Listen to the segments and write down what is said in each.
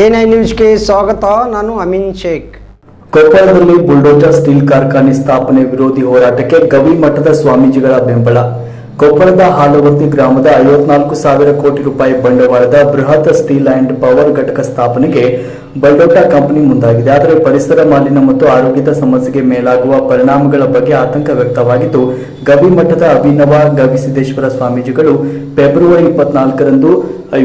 N I ನ್ಯೂಸ್ಗೆ ಸ್ವಾಗತ, ನಾನು ಅಮಿನ್ ಶೇಖ್. ಕೊಪ್ಪಳದಲ್ಲಿ ಬುಲ್ಡೋಜರ್ ಸ್ಟೀಲ್ ಕಾರ್ಖಾನೆ ಸ್ಥಾಪನೆ ವಿರೋಧಿ ಹೋರಾಟಕ್ಕೆ ಗವಿ ಮಠದ ಸ್ವಾಮೀಜಿಗಳ ಬೆಂಬಲ. ಕೊಪ್ಪಳದ ಹಾಲವರ್ತಿ ಗ್ರಾಮದ ಐವತ್ನಾಲ್ಕು ಸಾವಿರ ಕೋಟಿ ರೂಪಾಯಿ ಬಂಡವಾಳದ ಬೃಹತ್ ಸ್ಟೀಲ್ ಅಂಡ್ ಪವರ್ ಘಟಕ ಸ್ಥಾಪನೆಗೆ ಬಲ್ಡೋಟ ಕಂಪನಿ ಮುಂದಾಗಿದೆ. ಆದರೆ ಪರಿಸರ ಮಾಲಿನ್ಯ ಮತ್ತು ಆರೋಗ್ಯದ ಸಮಸ್ಯೆಗೆ ಮೇಲಾಗುವ ಪರಿಣಾಮಗಳ ಬಗ್ಗೆ ಆತಂಕ ವ್ಯಕ್ತವಾಗಿದ್ದು ಗವಿ ಮಠದ ಅಭಿನವ ಗವಿಸಿದ್ದೇಶ್ವರ ಸ್ವಾಮೀಜಿಗಳು ಫೆಬ್ರವರಿ ಇಪ್ಪತ್ನಾಲ್ಕರಂದು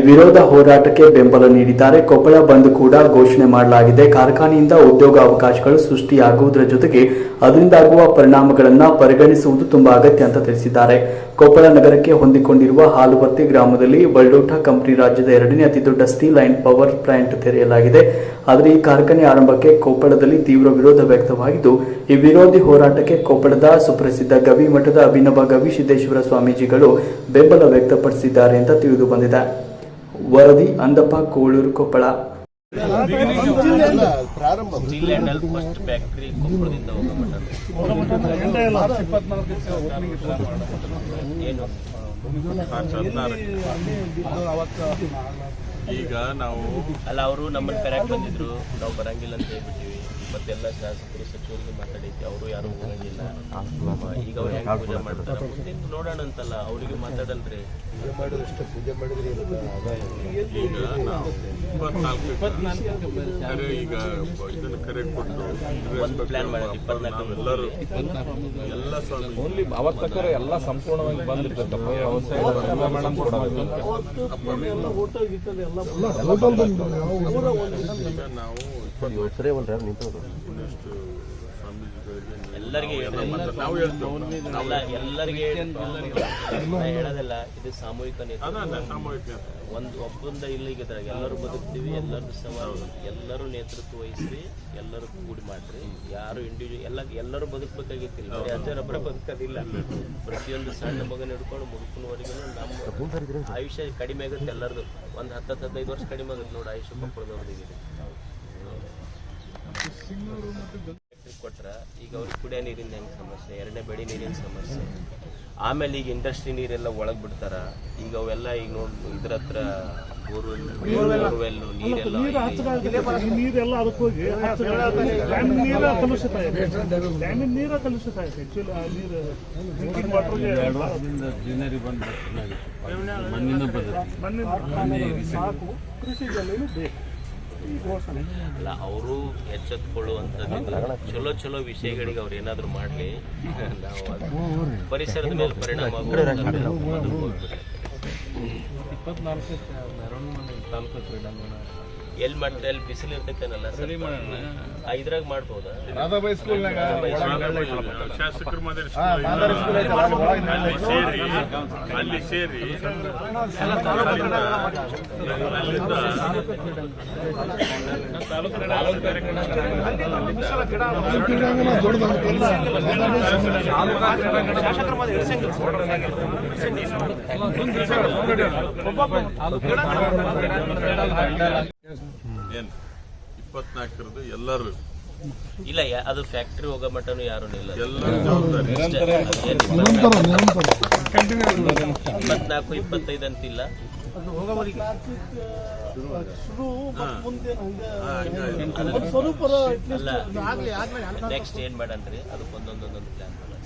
ವಿರೋಧ ಹೋರಾಟಕ್ಕೆ ಬೆಂಬಲ ನೀಡಿದ್ದಾರೆ. ಕೊಪ್ಪಳ ಬಂದ್ ಕೂಡ ಘೋಷಣೆ ಮಾಡಲಾಗಿದೆ. ಕಾರ್ಖಾನೆಯಿಂದ ಉದ್ಯೋಗ ಅವಕಾಶಗಳು ಸೃಷ್ಟಿಯಾಗುವುದರ ಜೊತೆಗೆ ಅದರಿಂದಾಗುವ ಪರಿಣಾಮಗಳನ್ನು ಪರಿಗಣಿಸುವುದು ತುಂಬಾ ಅಗತ್ಯ ಅಂತ ತಿಳಿಸಿದ್ದಾರೆ. ಕೊಪ್ಪಳ ನಗರಕ್ಕೆ ಹೊಂದಿಕೊಂಡಿರುವ ಹಾಲುವರ್ತಿ ಗ್ರಾಮದಲ್ಲಿ ಬಲ್ಡೋಟ ಕಂಪನಿ ರಾಜ್ಯದ ಎರಡನೇ ಅತಿದೊಡ್ಡ ಸ್ಟೀಲ್ ಅಂಡ್ ಪವರ್ ಪ್ಲಾಂಟ್ ತೆರೆಯಲಾಗಿದೆ. ಆದರೆ ಈ ಕಾರ್ಖಾನೆ ಆರಂಭಕ್ಕೆ ಕೊಪ್ಪಳದಲ್ಲಿ ತೀವ್ರ ವಿರೋಧ ವ್ಯಕ್ತವಾಗಿದ್ದು, ಈ ವಿರೋಧಿ ಹೋರಾಟಕ್ಕೆ ಕೊಪ್ಪಳದ ಸುಪ್ರಸಿದ್ಧ ಗವಿ ಮಠದ ಅಭಿನವ ಗವಿಸಿದ್ದೇಶ್ವರ ಸ್ವಾಮೀಜಿಗಳು ಬೆಂಬಲ ವ್ಯಕ್ತಪಡಿಸಿದ್ದಾರೆ ಅಂತ ತಿಳಿದು ಬಂದಿದೆ. ವರದಿ ಅಂದಪ್ಪ ಕೋಳೂರು ಕೊಪ್ಪಳ. ಈಗ ನಾವು ಅಲ್ಲ ಅವರು ನಮ್ಮನ್ನ ಕರೆಕ್ಟ್ ಬಂದಿದ್ರು. ನಾವು ಬರಂಗಿಲ್ಲ ಅಂತ ಹೇಳ್ಬಿಟ್ಟಿವಿ. ಮತ್ತೆಲ್ಲ ಶಾಸಕರು ಸಚಿವರಿಗೆ ಮಾತಾಡಿದ್ದೆ ಅವರು ಯಾರು ಹೋಗಂಗಿಲ್ಲ. ಈಗ ಅವ್ರು ಹೆಂಗ್ ಪೂಜೆ ಮಾಡ್ತಾರೆ? ಮುಂದಿನ ನೋಡೋಣ ಅಂತಲ್ಲ ಅವರಿಗೆ ಮಾತಾಡಲ್ರಿ. ಈಗ ನಾವು ಇಪ್ಪತ್ನಾಲ್ಕು ಕರೆ ಈಗ ಇದನ್ನ ಕರೆ ಕೊಟ್ಟು ಒಂದು ಪ್ಲಾನ್ ಮಾಡೋದು ಇಪ್ಪತ್ನಾಲ್ಕು ಎಲ್ಲ ಸ್ವಾಮಿ ಓನ್ಲಿ ಅವತ್ತಕ್ಕರ ಎಲ್ಲ ಸಂಪೂರ್ಣವಾಗಿ ಬಂದಿರ್ತೈತಪ್ಪ. ವ್ಯವಸಾಯ ಎಲ್ಲ ಮೇಡಮ್ ಕೊಡೋದು. ಈಗ ನಾವು ಹೇಳೋದಿಲ್ಲ ಇದು ಸಾಮೂಹಿಕ ನೇತೃತ್ವ. ಒಂದು ಒಬ್ಬಂದ ಇಲ್ಲಿಗೆ ಎಲ್ಲರೂ ಬದುಕ್ತೀವಿ ಎಲ್ಲರೂ ಸವಾಲು ಎಲ್ಲರೂ ನೇತೃತ್ವ ವಹಿಸಿ ಎಲ್ಲರೂ ಕೂಡಿ ಮಾಡ್ರಿ. ಯಾರು ಇಂಡಿವಿಜುವಲ್ ಎಲ್ಲ ಎಲ್ಲರೂ ಬದುಕಬೇಕಾಗಿತ್ತಿಲ್ಲ. ಬರೀ ಅಜ್ಜರೊಬ್ಬರ ಬದುಕೋದಿಲ್ಲ. ಪ್ರತಿಯೊಂದು ಸಣ್ಣ ಮಗನ ಹಿಡ್ಕೊಂಡು ಮುದುಕನವರೆಗೂ ನಮ್ಮ ಆಯುಷ್ಯ ಕಡಿಮೆ ಆಗುತ್ತೆ ಎಲ್ಲರದು. ಒಂದು ಹತ್ತು ಹದಿನೈದು ವರ್ಷ ಕಡಿಮೆ ಆಗುತ್ತೆ ನೋಡಿ ಆಯುಷ್ಯ ಕೊಪ್ಪಳದವ್ರಿಗೆ ಕೊಟ್ರ ಈಗ ಅವ್ರಿಗೆ ಕುಡಿಯೋ ನೀರಿನ ಹೆಂಗೆ ಸಮಸ್ಯೆ? ಎರಡನೇ ಬೆಳೆ ನೀರಿನ ಸಮಸ್ಯೆ. ಆಮೇಲೆ ಈಗ ಇಂಡಸ್ಟ್ರಿ ನೀರೆಲ್ಲ ಒಳಗೆ ಬಿಡ್ತಾರ. ಈಗ ಅವೆಲ್ಲ ಈಗ ನೋಡ್ ಇದ್ರ ಹತ್ರ ಬೋರ್ವೆಲ್ ಬೋರ್ವೆಲ್ ನೀರೆಲ್ಲ ಇಲ್ಲಿ- ನೀರೆಲ್ಲ ಅದಕ್ಕೆ ಹೋಗಿ ಡ್ಯಾಮ್ ನೀರ ಕಲುಷಿತ ಇದೆ. ಡ್ಯಾಮಿನ ನೀರ ಕಲುಷಿತ ಇದೆ ಆಕ್ಚುಲಿ ಆ ನೀರು ಡ್ರಿಂಕಿಂಗ್ ವಾಟರ್ಗೆ ಮಣ್ಣಿನ ಸಾಕು. ಕೃಷಿ ಜಮೀನು ಬೇಕು. ಅಲ್ಲ, ಅವರು ಎಚ್ಚೆತ್ಕೊಳ್ಳುವಂಥದ್ದು ಚಲೋ ಚಲೋ ವಿಷಯಗಳಿಗೆ ಅವ್ರು ಏನಾದರೂ ಮಾಡಲಿ ಪರಿಸರದ ಮೇಲೆ ಪರಿಣಾಮ ಆಗುವಂಥದ್ದು ತಾಲೂಕು ಕ್ರೀಡಾಂಗಣ. ಎಲ್ಲಿ ಮಾಡ್ತಾರೆ ಅಲ್ಲಿ ಬಿಸಿಲು ಇರ್ತೈತೇನಲ್ಲ ಸರಿ? ಇದ್ರಾಗ ಮಾಡ್ಬೋದಾ? ಶಾಸಕರು ಮಾದರಿ ಅಲ್ಲಿ ಸೇರಿ ಅಲ್ಲಿ ಸೇರಿ. ಅಲ್ಲಿಂದ ಅಲ್ಲಿಂದ ಏನು? ಇಪ್ಪತ್ನಾಲ್ಕರದು ಎಲ್ಲರೂ. ಇಲ್ಲ ಯಾ- ಅದು ಫ್ಯಾಕ್ಟ್ರಿ ಹೋಗೋ ಮಟ್ಟನು ಯಾರು ಇಲ್ಲ ಎಲ್ಲರೂ ಜವಾಬ್ದಾರಿ. ಇಪ್ಪತ್ನಾಲ್ಕು ಇಪ್ಪತ್ತೈದು ಅಂತಿಲ್ಲ. ನೆಕ್ಸ್ಟ್ ಏನ್ ಮಾಡನ್ರಿ ಅದಕ್ಕೆ ಒಂದೊಂದೊಂದೊಂದು ಪ್ಲಾನ್ ಮಾಡೋಣ